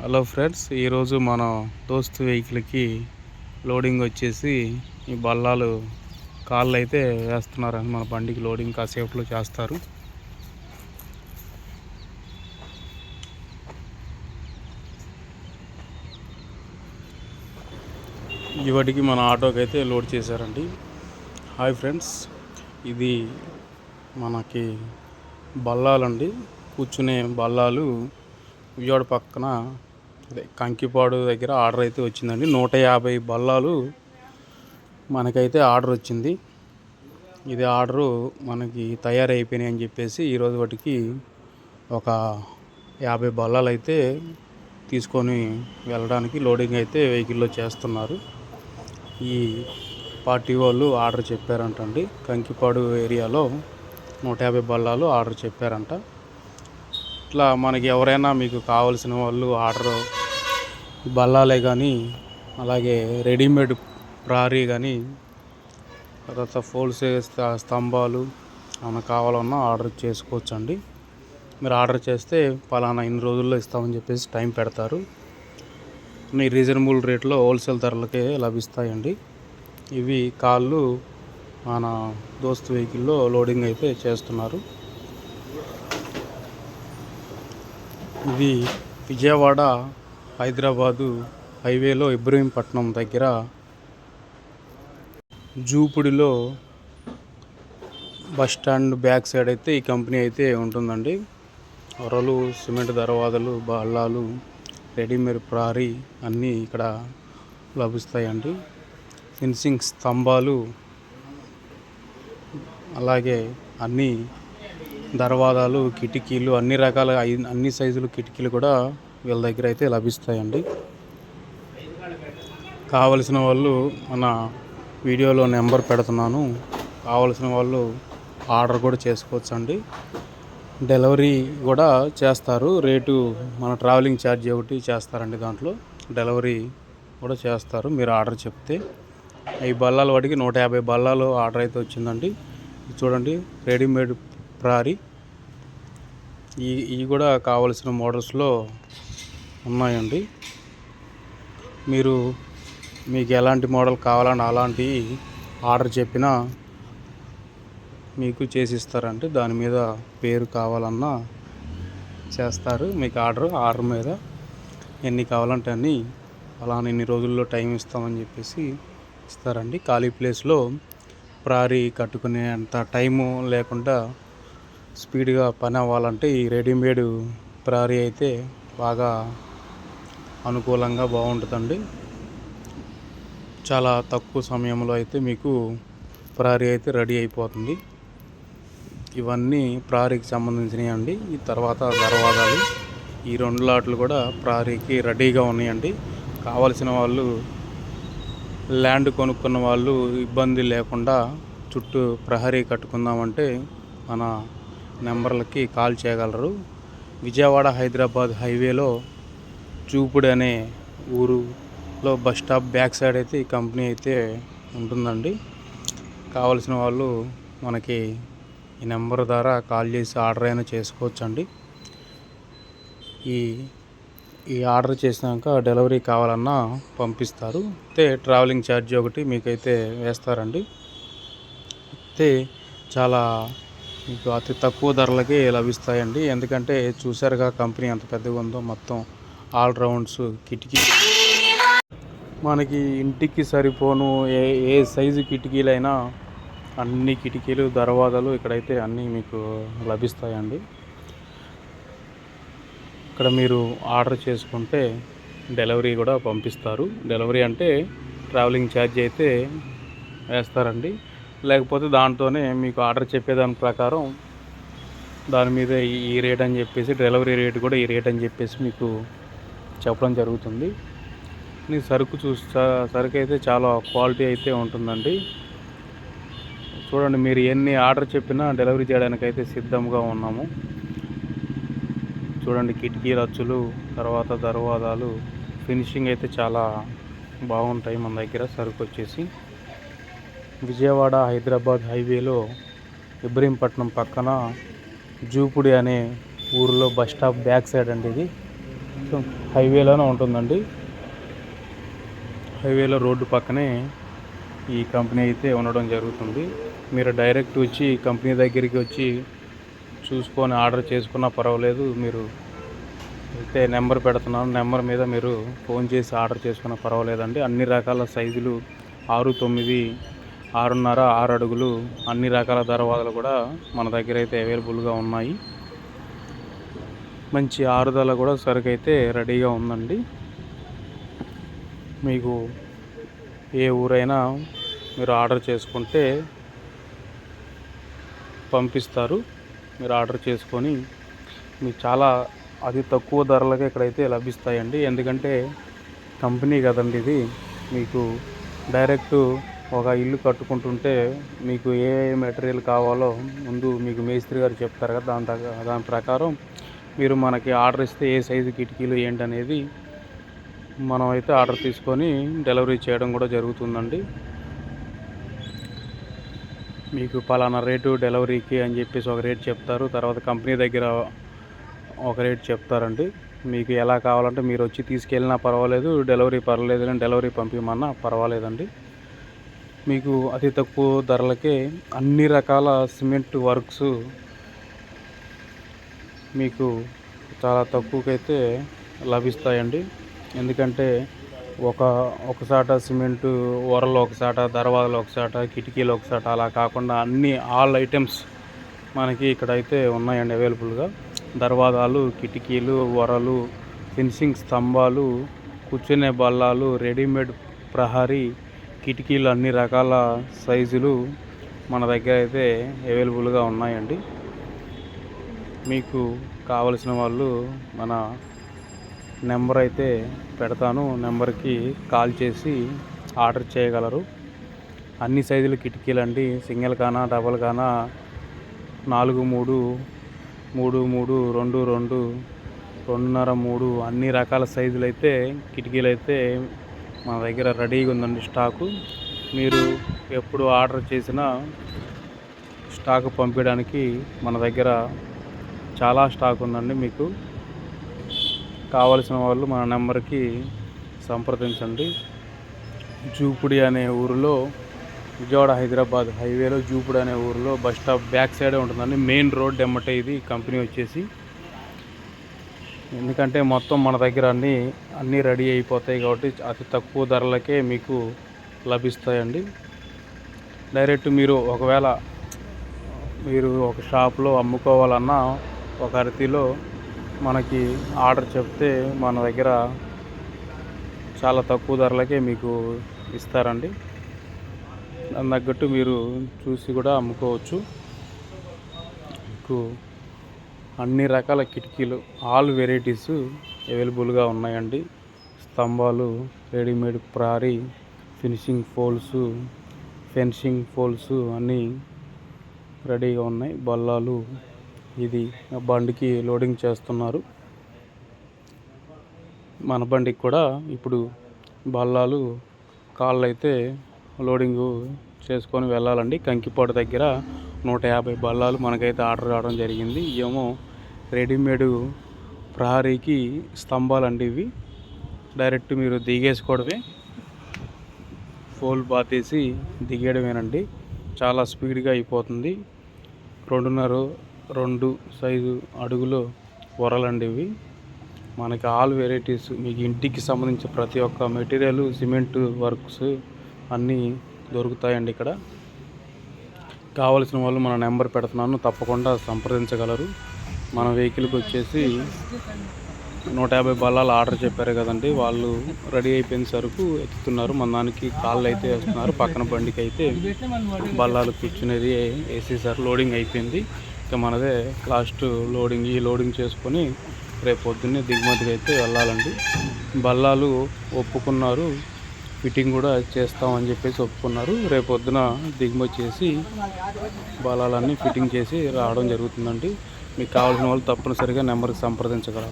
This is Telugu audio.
హలో ఫ్రెండ్స్ ఈరోజు మన దోస్త్ వెహికల్కి లోడింగ్ వచ్చేసి ఈ బల్లాలు కాళ్ళు అయితే వేస్తున్నారని మన బండికి లోడింగ్ కాసేపులో చేస్తారు. ఇవాటికి మన ఆటోకి అయితే లోడ్ చేశారండి. హాయ్ ఫ్రెండ్స్ ఇది మనకి బల్లాలండి. కూర్చునే బల్లాలు విజయవాడ పక్కన అదే కంకిపాడు దగ్గర ఆర్డర్ అయితే వచ్చిందండి. నూట యాభై బల్లాలు మనకైతే ఆర్డర్ వచ్చింది. ఇది ఆర్డరు మనకి తయారైపోయినాయి అని చెప్పేసి ఈరోజు వాటికి ఒక యాభై బల్లాలు అయితే తీసుకొని వెళ్ళడానికి లోడింగ్ అయితే వెహికల్లో చేస్తున్నారు. ఈ పార్టీ వాళ్ళు ఆర్డర్ చెప్పారంటండి. కంకిపాడు ఏరియాలో నూట యాభై బల్లాలు ఆర్డర్ చెప్పారంట. ఇట్లా మనకి ఎవరైనా మీకు కావాల్సిన వాళ్ళు ఆర్డర్ బల్లాలే కానీ అలాగే రెడీమేడ్ ప్రారీ కానీ తర్వాత ఫోల్స్ స్తంభాలు ఏమైనా కావాలన్నా ఆర్డర్ చేసుకోవచ్చు అండి మీరు ఆర్డర్ చేస్తే పలానా ఇన్ని రోజుల్లో ఇస్తామని చెప్పేసి టైం పెడతారు. మీ రీజనబుల్ రేట్లో హోల్సేల్ ధరలకే లభిస్తాయండి. ఇవి కాళ్ళు మన దోస్త్ వెహికల్లో లోడింగ్ అయితే చేస్తున్నారు. ఇది విజయవాడ హైదరాబాదు హైవేలో ఇబ్రహీంపట్నం దగ్గర జూపుడిలో బస్ స్టాండ్ బ్యాక్ సైడ్ అయితే ఈ కంపెనీ అయితే ఉంటుందండి. ఒరలు సిమెంట్ దర్వాజలు బల్లాలు రెడీమేడ్ ప్రారీ అన్నీ ఇక్కడ లభిస్తాయండి. ఫిన్సింగ్ స్తంభాలు అలాగే అన్ని దర్వాదాలు కిటికీలు అన్ని రకాల అన్ని సైజులు కిటికీలు కూడా వీళ్ళ దగ్గర అయితే లభిస్తాయండి. కావలసిన వాళ్ళు మన వీడియోలో నెంబర్ పెడుతున్నాను. కావలసిన వాళ్ళు ఆర్డర్ కూడా చేసుకోవచ్చు అండి డెలివరీ కూడా చేస్తారు. రేటు మన ట్రావెలింగ్ ఛార్జ్ ఒకటి చేస్తారండి దాంట్లో. డెలివరీ కూడా చేస్తారు. మీరు ఆర్డర్ చెప్తే. ఈ బల్లాల వాటికి నూట యాభై బల్లాలు ఆర్డర్ అయితే వచ్చిందండి. చూడండి రెడీమేడ్ ప్రారీ. ఈ ఇవి కూడా కావలసిన మోడల్స్లో ఉన్నాయండి. మీరు మీకు ఎలాంటి మోడల్ కావాలని అలాంటివి ఆర్డర్ చెప్పినా మీకు చేసిస్తారంటే దాని మీద పేరు కావాలన్నా చేస్తారు. మీకు ఆర్డర్ ఆర్డర్ మీద ఎన్ని కావాలంటే అన్ని అలా ఇన్ని రోజుల్లో టైం ఇస్తామని చెప్పేసి ఇస్తారండి. ఖాళీ ప్లేస్లో ప్రారీ కట్టుకునే అంత టైము లేకుండా స్పీడ్గా పని అవ్వాలంటే ఈ రెడీమేడ్ ప్రారీ అయితే బాగా అనుకూలంగా బాగుంటుందండి. చాలా తక్కువ సమయంలో అయితే మీకు ప్రారీ అయితే రెడీ అయిపోతుంది. ఇవన్నీ ప్రారీకి సంబంధించినవి అండి. ఈ తర్వాత దర్వాదాలు ఈ రెండు లాట్లు కూడా ప్రారీకి రెడీగా ఉన్నాయండి. కావలసిన వాళ్ళు ల్యాండ్ కొనుక్కున్న వాళ్ళు ఇబ్బంది లేకుండా చుట్టూ ప్రహరీ కట్టుకుందామంటే మన నెంబర్లకి కాల్ చేయగలరు. విజయవాడ హైదరాబాద్ హైవేలో చూపుడు అనే ఊరులో బస్ స్టాప్ బ్యాక్ సైడ్ అయితే ఈ కంపెనీ అయితే ఉంటుందండి. కావలసిన వాళ్ళు మనకి ఈ నెంబర్ ద్వారా కాల్ చేసి ఆర్డర్ అయినా చేసుకోవచ్చండి. ఈ ఈ ఆర్డర్ చేసినాక డెలివరీ కావాలన్నా పంపిస్తారు. అయితే ట్రావెలింగ్ ఛార్జ్ ఒకటి మీకైతే వేస్తారండి. అయితే చాలా మీకు అతి తక్కువ ధరలకి లభిస్తాయండి. ఎందుకంటే చూసారుగా కంపెనీ ఎంత పెద్దగా ఉందో మొత్తం. ఆల్ రౌండ్స్ కిటికీ. మనకి ఇంటికి సరిపోను ఏ ఏ సైజు కిటికీలైనా అన్ని కిటికీలు దర్వాజాలు ఇక్కడైతే అన్నీ మీకు లభిస్తాయండి. ఇక్కడ మీరు ఆర్డర్ చేసుకుంటే డెలివరీ కూడా పంపిస్తారు. డెలివరీ అంటే ట్రావెలింగ్ ఛార్జ్ అయితే వేస్తారండి. లేకపోతే దాంతోనే మీకు ఆర్డర్ చెప్పేదాని ప్రకారం దాని మీద ఈ- ఈ రేట్ అని చెప్పేసి డెలివరీ రేట్ కూడా ఈ రేట్ అని చెప్పేసి మీకు చెప్పడం జరుగుతుంది. మీ సరుకు చూస్తా సరుకు అయితే చాలా క్వాలిటీ అయితే ఉంటుందండి. చూడండి మీరు ఎన్ని ఆర్డర్ చెప్పినా డెలివరీ చేయడానికి అయితే సిద్ధంగా ఉన్నాము. చూడండి కిటికీల అచ్చులు తర్వాత దర్వాదాలు ఫినిషింగ్ అయితే చాలా బాగుంటాయి మన దగ్గర సరుకు వచ్చేసి. విజయవాడ హైదరాబాద్ హైవేలో ఇబ్రహీంపట్నం పక్కన జూపుడి అనే ఊరిలో బస్ స్టాప్ బ్యాక్ సైడ్ అండి ఇది. హైవేలోనే ఉంటుందండి. హైవేలో రోడ్డు పక్కనే ఈ కంపెనీ అయితే ఉండడం జరుగుతుంది. మీరు డైరెక్ట్ వచ్చి కంపెనీ దగ్గరికి వచ్చి చూసుకొని ఆర్డర్ చేసుకున్నా పర్వాలేదు. మీరు అయితే నెంబర్ పెడుతున్నాను. నెంబర్ మీద మీరు ఫోన్ చేసి ఆర్డర్ చేసుకున్నా పర్వాలేదండి. అన్ని రకాల సైజులు ఆరు తొమ్మిది ఆరున్నర ఆరు అడుగులు అన్ని రకాల దర్వాజలు కూడా మన దగ్గర అయితే అవైలబుల్గా ఉన్నాయి. మంచి ఆరుదల కూడా సరుకు రెడీగా ఉందండి. మీకు ఏ ఊరైనా మీరు ఆర్డర్ చేసుకుంటే పంపిస్తారు. మీరు ఆర్డర్ చేసుకొని మీకు చాలా అతి తక్కువ ధరలకే ఇక్కడైతే లభిస్తాయండి. ఎందుకంటే కంపెనీ కదండి ఇది. మీకు డైరెక్ట్ ఒక ఇల్లు కట్టుకుంటుంటే మీకు ఏ ఏ మెటీరియల్ కావాలో ముందు మీకు మేస్త్రి గారు చెప్తారు కదా దాని దాని ప్రకారం మీరు మనకి ఆర్డర్ ఇస్తే ఏ సైజు కిటికీలు ఏంటనేది మనం అయితే ఆర్డర్ తీసుకొని డెలివరీ చేయడం కూడా జరుగుతుందండి. మీకు పలానా రేటు డెలివరీకి అని చెప్పేసి ఒక రేట్ చెప్తారు తర్వాత కంపెనీ దగ్గర ఒక రేట్ చెప్తారండి. మీకు ఎలా కావాలంటే మీరు వచ్చి తీసుకెళ్ళినా పర్వాలేదు డెలివరీ పర్వాలేదు అని డెలివరీ పంపించమన్నా పర్వాలేదండి. మీకు అతి తక్కువ ధరలకే అన్ని రకాల సిమెంట్ వర్క్స్ మీకు చాలా తక్కువకైతే లభిస్తాయండి. ఎందుకంటే ఒక ఒకసాట సిమెంటు వరలు ఒకసాట దర్వాజలు ఒకసాట కిటికీలు ఒకసాట అలా కాకుండా అన్ని ఆల్ ఐటమ్స్ మనకి ఇక్కడైతే ఉన్నాయండి అవైలబుల్గా. దర్వాజాలు కిటికీలు వరలు ఫినిషింగ్ స్తంభాలు కూర్చునే బల్లాలు రెడీమేడ్ ప్రహరీ కిటికీలు అన్ని రకాల సైజులు మన దగ్గర అయితే అవైలబుల్గా ఉన్నాయండి. మీకు కావలసిన వాళ్ళు మన నెంబర్ అయితే పెడతాను. నెంబర్కి కాల్ చేసి ఆర్డర్ చేయగలరు. అన్ని సైజుల కిటికీలు అండి. సింగిల్ కానా డబల్ కానా నాలుగు మూడు మూడు మూడు రెండు రెండు రెండున్నర మూడు అన్ని రకాల సైజులు అయితే కిటికీలు అయితే మన దగ్గర రెడీగా ఉందండి స్టాకు. మీరు ఎప్పుడు ఆర్డర్ చేసినా స్టాక్ పంపించడానికి మన దగ్గర చాలా స్టాక్ ఉందండి మీకు. కావలసిన వాళ్ళు మన నెంబర్కి సంప్రదించండి. జూపుడి అనే ఊరిలో విజయవాడ హైదరాబాద్ హైవేలో జూపుడి అనే ఊరిలో బస్ స్టాప్ బ్యాక్ సైడే ఉంటుందండి. మెయిన్ రోడ్ ఎమ్మటే ఇది కంపెనీ వచ్చేసి. ఎందుకంటే మొత్తం మన దగ్గర అన్నీ అన్నీ రెడీ అయిపోతాయి కాబట్టి అతి తక్కువ ధరలకే మీకు లభిస్తాయండి. డైరెక్ట్ మీరు ఒకవేళ మీరు ఒక షాప్లో అమ్ముకోవాలన్నా ఒక అరతిలో మనకి ఆర్డర్ చెప్తే మన దగ్గర చాలా తక్కువ ధరలకే మీకు ఇస్తారండి. దాని తగ్గట్టు మీరు చూసి కూడా అమ్ముకోవచ్చు. మీకు అన్ని రకాల కిటికీలు ఆల్ వెరైటీస్ అవైలబుల్గా ఉన్నాయండి. స్తంభాలు రెడీమేడ్ ప్రారీ ఫినిషింగ్ ఫోల్స్ ఫెన్సింగ్ ఫోల్స్ అన్నీ రెడీగా ఉన్నాయి. బల్లాలు ఇది బండికి లోడింగ్ చేస్తున్నారు. మన బండికి కూడా ఇప్పుడు బల్లాలు కాళ్ళు అయితే లోడింగ్ చేసుకొని వెళ్ళాలండి. కంకిపాడు దగ్గర నూట యాభై బల్లాలు మనకైతే ఆర్డర్ రావడం జరిగింది. ఏమో రెడీమేడ్ ప్రహరీకి స్తంభాలండి ఇవి. డైరెక్ట్ మీరు దిగేసుకోవడమే. ఫోల్ బాతేసి దిగేయడమేనండి. చాలా స్పీడ్గా అయిపోతుంది. రెండున్నర రెండు సైజు అడుగులో వరలండి ఇవి మనకి ఆల్ వెరైటీస్ మీకు ఇంటికి సంబంధించిన ప్రతి ఒక్క మెటీరియల్ సిమెంట్ వర్క్స్ అన్నీ దొరుకుతాయండి ఇక్కడ. కావలసిన వాళ్ళు మన నెంబర్ పెడుతున్నాను తప్పకుండా సంప్రదించగలరు. మన వెహికల్కి వచ్చేసి నూట యాభై బల్లాలు ఆర్డర్ చెప్పారు కదండి వాళ్ళు రెడీ అయిపోయిన సరుకు ఎత్తుతున్నారు. మన దానికి కాళ్ళు అయితే వేస్తున్నారు పక్కన బండికి అయితే బల్లాలు కూర్చునేది వేసేసారు లోడింగ్ అయిపోయింది. ఇక మనదే లాస్ట్ లోడింగ్ ఈ లోడింగ్ చేసుకొని రేపు పొద్దున్నే దిగుమతికి అయితే వెళ్ళాలండి. బల్లాలు ఒప్పుకున్నారు ఫిట్టింగ్ కూడా చేస్తామని చెప్పేసి ఒప్పుకున్నారు. రేపు పొద్దున దిగుమతి చేసి బలాలన్నీ ఫిట్టింగ్ చేసి రావడం జరుగుతుందండి. మీకు కావాల్సిన వాళ్ళు తప్పనిసరిగా నెంబర్కి సంప్రదించగలరు.